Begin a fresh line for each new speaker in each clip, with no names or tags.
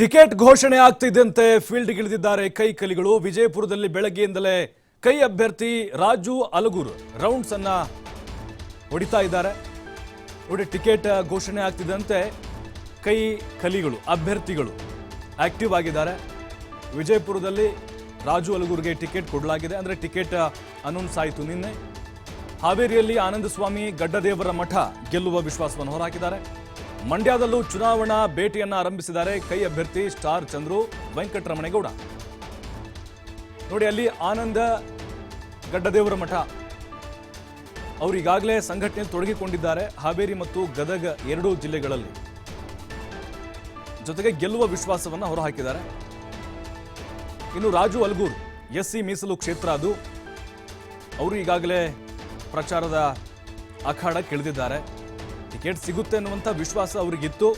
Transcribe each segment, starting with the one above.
Ticket ಘೋಷಣೆ ಆಗ್ತಿದ್ದಂತೆ ಫೀಲ್ಡ್ಗಿಳಿದಿದ್ದಾರೆ ಕೈ ಕಲಿಗಳು. ವಿಜಯಪುರದಲ್ಲಿ ಬೆಳಗ್ಗೆಯಿಂದಲೇ ಕೈ ಅಭ್ಯರ್ಥಿ ರಾಜು ಅಲಗೂರು ರೌಂಡ್ಸ್ ಅನ್ನ ಹೊಡಿತಾ ಇದ್ದಾರೆ. ನೋಡಿ, ಟಿಕೆಟ್ ಘೋಷಣೆ ಆಗ್ತಿದ್ದಂತೆ ಕೈ ಕಲಿಗಳು, ಅಭ್ಯರ್ಥಿಗಳು ಆಕ್ಟಿವ್ ಆಗಿದ್ದಾರೆ. ವಿಜಯಪುರದಲ್ಲಿ ರಾಜು ಅಲಗೂರಿಗೆ ಟಿಕೆಟ್ ಕೊಡಲಾಗಿದೆ. ಅಂದರೆ ಟಿಕೆಟ್ ಅನೌನ್ಸ್ ಆಯಿತು ನಿನ್ನೆ. ಹಾವೇರಿಯಲ್ಲಿ ಆನಂದಸ್ವಾಮಿ ಗಡ್ಡದೇವರ ಮಠ ಗೆಲ್ಲುವ ವಿಶ್ವಾಸವನ್ನು ಹೊರಹಾಕಿದ್ದಾರೆ. ಮಂಡ್ಯದಲ್ಲೂ ಚುನಾವಣಾ ಭೇಟಿಯನ್ನ ಆರಂಭಿಸಿದ್ದಾರೆ ಕೈ ಅಭ್ಯರ್ಥಿ ಸ್ಟಾರ್ ಚಂದ್ರು ವೆಂಕಟರಮಣೇಗೌಡ. ನೋಡಿ, ಅಲ್ಲಿ ಆನಂದ ಗಡ್ಡದೇವರ ಮಠ. ಅವರು ಈಗಾಗಲೇ ಸಂಘಟನೆಯಲ್ಲಿ ತೊಡಗಿಕೊಂಡಿದ್ದಾರೆ, ಹಾವೇರಿ ಮತ್ತು ಗದಗ ಎರಡೂ ಜಿಲ್ಲೆಗಳಲ್ಲಿ. ಜೊತೆಗೆ ಗೆಲ್ಲುವ ವಿಶ್ವಾಸವನ್ನು ಹೊರಹಾಕಿದ್ದಾರೆ. ಇನ್ನು ರಾಜು ಅಲ್ಗೂರ್ ಎಸ್ಸಿ ಮೀಸಲು ಕ್ಷೇತ್ರ ಅದು. ಅವರು ಈಗಾಗಲೇ ಪ್ರಚಾರದ ಅಖಾಡಕ್ಕೆ ಇಳಿದಿದ್ದಾರೆ ಟಿಕೆಟ್ ಸಿಗುತ್ತೆ ಅನ್ನುವಂಥ ವಿಶ್ವಾಸ ಅವ್ರಿಗಿತ್ತು.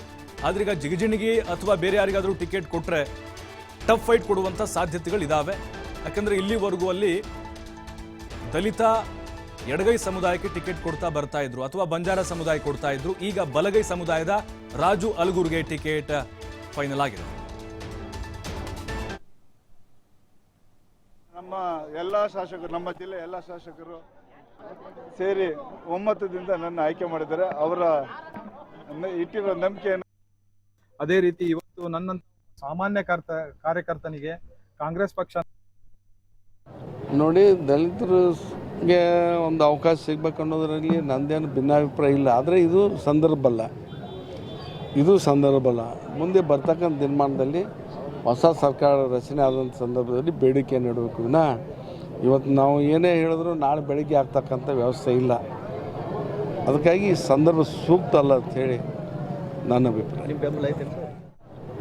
ಈಗ ಜಿಗಜಿಣಿಗಿ ಅಥವಾ ಬೇರೆ ಯಾರಿಗಾದರೂ ಟಿಕೆಟ್ ಕೊಟ್ಟರೆ ಟಫ್ ಫೈಟ್ ಕೊಡುವಂಥ ಸಾಧ್ಯತೆಗಳಿದ್ದಾವೆ ಯಾಕಂದ್ರೆ ಇಲ್ಲಿವರೆಗೂ ಅಲ್ಲಿ ದಲಿತ ಎಡಗೈ ಸಮುದಾಯಕ್ಕೆ ಟಿಕೆಟ್ ಕೊಡ್ತಾ ಬರ್ತಾ ಇದ್ರು ಅಥವಾ ಬಂಜಾರ ಸಮುದಾಯ ಕೊಡ್ತಾ ಇದ್ರು. ಈಗ ಬಲಗೈ ಸಮುದಾಯದ ರಾಜು ಅಲ್ಗೂರ್ಗೆ ಟಿಕೆಟ್ ಫೈನಲ್ ಆಗಿದೆ.
ನಮ್ಮ ಎಲ್ಲ ಶಾಸಕರು, ನಮ್ಮ ಜಿಲ್ಲೆ ಎಲ್ಲ ಶಾಸಕರು ಸೇರಿ ಒಮ್ಮತದಿಂದ ನನ್ನ ಆಯ್ಕೆ ಮಾಡಿದ್ದಾರೆ. ಅವರ ಇಟ್ಟಿರೋ ನಂಬಿಕೆಯನ್ನು
ಅದೇ ರೀತಿ ಇವತ್ತು ನನ್ನ ಸಾಮಾನ್ಯ ಕಾರ್ತ ಕಾರ್ಯಕರ್ತನಿಗೆ ಕಾಂಗ್ರೆಸ್ ಪಕ್ಷ
ನೋಡಿ ದಲಿತರಿಗೆ ಒಂದು ಅವಕಾಶ ಸಿಗ್ಬೇಕು ಅನ್ನೋದರಲ್ಲಿ ನಂದೇನು ಭಿನ್ನಾಭಿಪ್ರಾಯ ಇಲ್ಲ. ಆದರೆ ಇದು ಸಂದರ್ಭ ಅಲ್ಲ. ಇದು ಸಂದರ್ಭ ಅಲ್ಲ. ಮುಂದೆ ಬರ್ತಕ್ಕಂಥ ದಿನಮಾನದಲ್ಲಿ ಹೊಸ ಸರ್ಕಾರ ರಚನೆ ಆದಂಥ ಸಂದರ್ಭದಲ್ಲಿ ಬೇಡಿಕೆ ನೀಡಬೇಕು. ವಿನ ಇವತ್ತು ನಾವು ಏನೇ ಹೇಳಿದ್ರು ನಾಳೆ ಬೆಳಗ್ಗೆ ಆಗ್ತಕ್ಕಂಥ ವ್ಯವಸ್ಥೆ ಇಲ್ಲ. ಅದಕ್ಕಾಗಿ ಈ ಸಂದರ್ಭ ಸೂಕ್ತ ಅಲ್ಲ ಅಂಥೇಳಿ ನನ್ನ ಅಭಿಪ್ರಾಯ.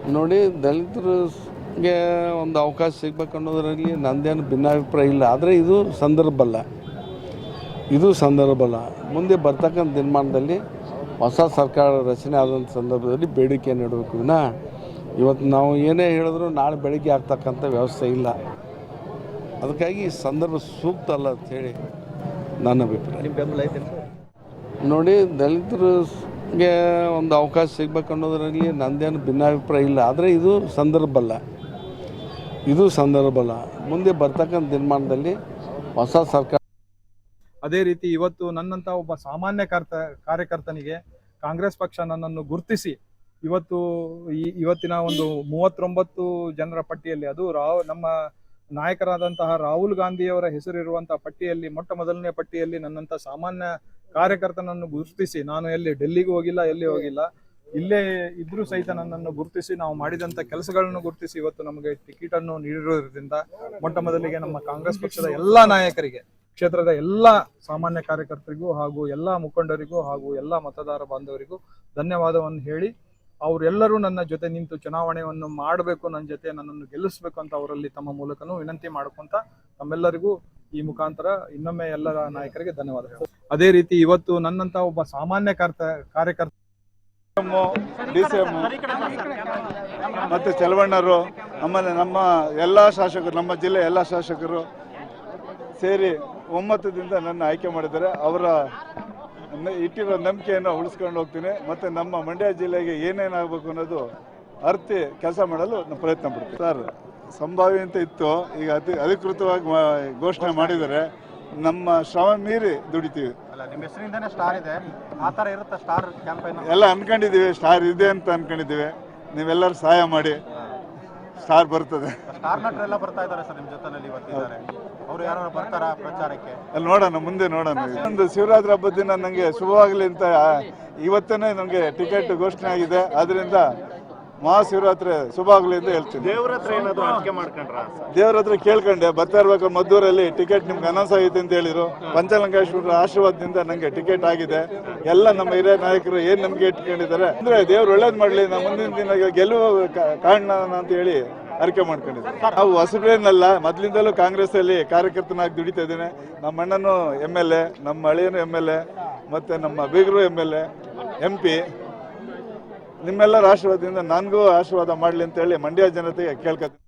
ನೋಡಿ ದಲಿತರಿಗೆ ಒಂದು ಅವಕಾಶ ಸಿಗ್ಬೇಕು ಅನ್ನೋದರಲ್ಲಿ ನಂದೇನು ಭಿನ್ನಾಭಿಪ್ರಾಯ ಇಲ್ಲ. ಆದರೆ ಇದು ಸಂದರ್ಭ ಅಲ್ಲ. ಇದು ಸಂದರ್ಭ ಅಲ್ಲ. ಮುಂದೆ ಬರ್ತಕ್ಕಂಥ ದಿನಮಾನದಲ್ಲಿ ಹೊಸ ಸರ್ಕಾರ ರಚನೆ ಆದಂಥ ಸಂದರ್ಭದಲ್ಲಿ ಬೇಡಿಕೆ ನೀಡಬೇಕು. ವಿನ ಇವತ್ತು ನಾವು ಏನೇ ಹೇಳಿದ್ರು ನಾಳೆ ಬೆಳಗ್ಗೆ ಆಗ್ತಕ್ಕಂಥ ವ್ಯವಸ್ಥೆ ಇಲ್ಲ. ಅದಕ್ಕಾಗಿ ಈ ಸಂದರ್ಭ ಸೂಕ್ತ ಅಲ್ಲ ಅಂಥೇಳಿ ನನ್ನ ಅಭಿಪ್ರಾಯ. ನೋಡಿ ದಲಿತರಿಗೆ ಒಂದು ಅವಕಾಶ ಸಿಗ್ಬೇಕು ಅನ್ನೋದರಲ್ಲಿ ನಂದೇನು ಭಿನ್ನಾಭಿಪ್ರಾಯ ಇಲ್ಲ. ಆದರೆ ಇದು ಸಂದರ್ಭ ಅಲ್ಲ. ಇದು ಸಂದರ್ಭ ಅಲ್ಲ. ಮುಂದೆ ಬರ್ತಕ್ಕಂಥ ದಿನಮಾನದಲ್ಲಿ ಹೊಸ ಸರ್ಕಾರ
ಅದೇ ರೀತಿ ಇವತ್ತು ನನ್ನಂತ ಒಬ್ಬ ಸಾಮಾನ್ಯ ಕಾರ್ತ ಕಾರ್ಯಕರ್ತನಿಗೆ ಕಾಂಗ್ರೆಸ್ ಪಕ್ಷ ನನ್ನನ್ನು ಗುರುತಿಸಿ ಇವತ್ತು ಈ ಇವತ್ತಿನ ಒಂದು ಮೂವತ್ತೊಂಬತ್ತು ಜನರ ಪಟ್ಟಿಯಲ್ಲಿ ಅದು ರಾವ್ ನಮ್ಮ ನಾಯಕರಾದಂತಹ ರಾಹುಲ್ ಗಾಂಧಿಯವರ ಹೆಸರಿರುವಂತಹ ಪಟ್ಟಿಯಲ್ಲಿ, ಮೊಟ್ಟ ಮೊದಲನೇ ಪಟ್ಟಿಯಲ್ಲಿ ನನ್ನಂತ ಸಾಮಾನ್ಯ ಕಾರ್ಯಕರ್ತನನ್ನು ಗುರುತಿಸಿ, ನಾನು ಎಲ್ಲಿ ಡೆಲ್ಲಿಗೂ ಹೋಗಿಲ್ಲ, ಎಲ್ಲಿ ಹೋಗಿಲ್ಲ, ಇಲ್ಲೇ ಇದ್ರೂ ಸಹಿತ ನನ್ನನ್ನು ಗುರುತಿಸಿ, ನಾವು ಮಾಡಿದಂತ ಕೆಲಸಗಳನ್ನು ಗುರುತಿಸಿ ಇವತ್ತು ನಮಗೆ ಟಿಕೆಟ್ ಅನ್ನು ನೀಡಿರೋದ್ರಿಂದ ಮೊಟ್ಟ ಮೊದಲಿಗೆ ನಮ್ಮ ಕಾಂಗ್ರೆಸ್ ಪಕ್ಷದ ಎಲ್ಲಾ ನಾಯಕರಿಗೆ, ಕ್ಷೇತ್ರದ ಎಲ್ಲಾ ಸಾಮಾನ್ಯ ಕಾರ್ಯಕರ್ತರಿಗೂ ಹಾಗೂ ಎಲ್ಲಾ ಮುಖಂಡರಿಗೂ ಹಾಗೂ ಎಲ್ಲಾ ಮತದಾರ ಬಾಂಧವರಿಗೂ ಧನ್ಯವಾದವನ್ನು ಹೇಳಿ ಅವರೆಲ್ಲರೂ ನನ್ನ ಜೊತೆ ನಿಂತು ಚುನಾವಣೆಯನ್ನು ಮಾಡಬೇಕು, ನನ್ನ ಜೊತೆ ನನ್ನನ್ನು ಗೆಲ್ಲಿಸಬೇಕು ಅಂತ ಅವರಲ್ಲಿ ತಮ್ಮ ಮೂಲಕನೂ ವಿನಂತಿ ಮಾಡ್ಕೊಂತ ತಮ್ಮೆಲ್ಲರಿಗೂ ಈ ಮುಖಾಂತರ ಇನ್ನೊಮ್ಮೆ ಎಲ್ಲರ ನಾಯಕರಿಗೆ ಧನ್ಯವಾದಗಳು. ಅದೇ ರೀತಿ ಇವತ್ತು ನನ್ನಂತ ಒಬ್ಬ ಸಾಮಾನ್ಯ ಕಾರ್ತ, ಕಾರ್ಯಕರ್ತ
ಮತ್ತೆ ಚಲವಣ್ಣರು ಆಮೇಲೆ ನಮ್ಮ ಎಲ್ಲ ಶಾಸಕರು, ನಮ್ಮ ಜಿಲ್ಲೆ ಎಲ್ಲ ಶಾಸಕರು ಸೇರಿ ಒಮ್ಮತದಿಂದ ನನ್ನ ಆಯ್ಕೆ ಮಾಡಿದ್ದಾರೆ. ಅವರ ಇಟ್ಟಿರೋ ನಂಬಿಕೆಯನ್ನು ಉಳಿಸ್ಕೊಂಡು ಹೋಗ್ತೀನಿ. ಮತ್ತು ನಮ್ಮ ಮಂಡ್ಯ ಜಿಲ್ಲೆಗೆ ಏನೇನಾಗಬೇಕು ಅನ್ನೋದು ಅರ್ತಿ ಕೆಲಸ ಮಾಡಲು ಪ್ರಯತ್ನ ಪಡ್ತೀನಿ. ಸರ್ ಸಂಭಾವ್ಯ ಅಂತ ಇತ್ತು. ಈಗ ಅತಿ ಅಧಿಕೃತವಾಗಿ ಘೋಷಣೆ ಮಾಡಿದರೆ ನಮ್ಮ ಶ್ರಮ ಮೀರಿ ದುಡಿತೀವಿ.
ಅಲ್ಲ ನಿಮ್ಮ ಹೆಸರಿಂದನೇ ಸ್ಟಾರ್ ಇದೆ. ಆ ಥರ ಇರುತ್ತೆ ಸ್ಟಾರ್ ಕ್ಯಾಂಪೇನ್
ಎಲ್ಲ ಅನ್ಕೊಂಡಿದ್ದೀವಿ. ಸ್ಟಾರ್ ಇದೆ ಅಂತ ಅನ್ಕೊಂಡಿದ್ದೀವಿ. ನೀವೆಲ್ಲರೂ ಸಹಾಯ ಮಾಡಿ. ಸ್ಟಾರ್ ಬರ್ತದೆ.
ಸ್ಟಾರ್ ನಟರೆಲ್ಲ ಬರ್ತಾ ಇದ್ದಾರೆ ಸರ್ ನಿಮ್ಮ ಜೊತೆನಲ್ಲಿ ಇವತ್ತಿದ್ದಾರೆ ಅವರು ಯಾರು ಬರ್ತಾರಾ ಪ್ರಚಾರಕ್ಕೆ?
ಅಲ್ಲಿ ನೋಡೋಣ ಮುಂದೆ ನೋಡೋಣ. ಒಂದು ಶಿವರಾತ್ರಿ ಹಬ್ಬದ ದಿನ ನನಗೆ ಶುಭವಾಗಲಿ ಅಂತ ಇವತ್ತೇ ನನಗೆ ಟಿಕೆಟ್ ಘೋಷಣೆ ಆಗಿದೆ. ಆದ್ರಿಂದ ಮಹಾಶಿವರಾತ್ರಿ ಶುಭ ಆಗಲಿ ಅಂತ ಹೇಳ್ತೀನಿ.
ದೇವ್ರ ಹತ್ರ ಏನಾದ್ರು ಹಂಚಿಕೆ ಮಾಡ್ಕೊಂಡ್ರ?
ದೇವ್ರ ಹತ್ರ ಕೇಳ್ಕೊಂಡೆ ಬರ್ತಾ ಇರ್ಬೇಕು ಮದ್ದೂರಲ್ಲಿ ಟಿಕೆಟ್ ನಿಮ್ಗೆ ಅನೌನ್ಸ್ ಆಗಿದೆ ಅಂತ ಹೇಳಿದ್ರು. ಪಂಚಲಿಂಗೇಶ್ವರ ಆಶೀರ್ವಾದದಿಂದ ನನಗೆ ಟಿಕೆಟ್ ಆಗಿದೆ. ಎಲ್ಲ ನಮ್ಮ ಹಿರಿಯ ನಾಯಕರು ಏನ್ ನಮ್ಗೆ ಇಟ್ಕೊಂಡಿದ್ದಾರೆ? ಅಂದ್ರೆ ದೇವ್ರು ಒಳ್ಳೇದ್ ಮಾಡ್ಲಿ ನಮ್ಮ ಮುಂದಿನ ದಿನ ಗೆಲ್ಲುವ ಕಾ- ಕಾರಣ ಅಂತ ಹೇಳಿ ಅರಿಕೆ ಮಾಡ್ಕೊಂಡಿದ್ದಾರೆ. ನಾವು ಹೊಸಬ್ರೇನಲ್ಲ ಮೊದ್ಲಿಂದಲೂ ಕಾಂಗ್ರೆಸ್ ಅಲ್ಲಿ ಕಾರ್ಯಕರ್ತನಾಗಿ ದುಡಿತಾ ಇದ್ದೇನೆ. ನಮ್ಮ ಅಣ್ಣನು ಎಂ ಎಲ್ ಎ ನಮ್ಮ ಅಳಿಯನು ಎಂ ಎಲ್ ಎ ಮತ್ತೆ ನಮ್ಮ ಬೀಗರು M L A M P ನಿಮ್ಮೆಲ್ಲರ ಆಶೀರ್ವಾದದಿಂದ ನನಗೂ ಆಶೀರ್ವಾದ ಮಾಡಲಿ ಅಂತ ಹೇಳಿ ಮಂಡ್ಯ ಜನತೆಗೆ ಕೇಳ್ಕೊತೀನಿ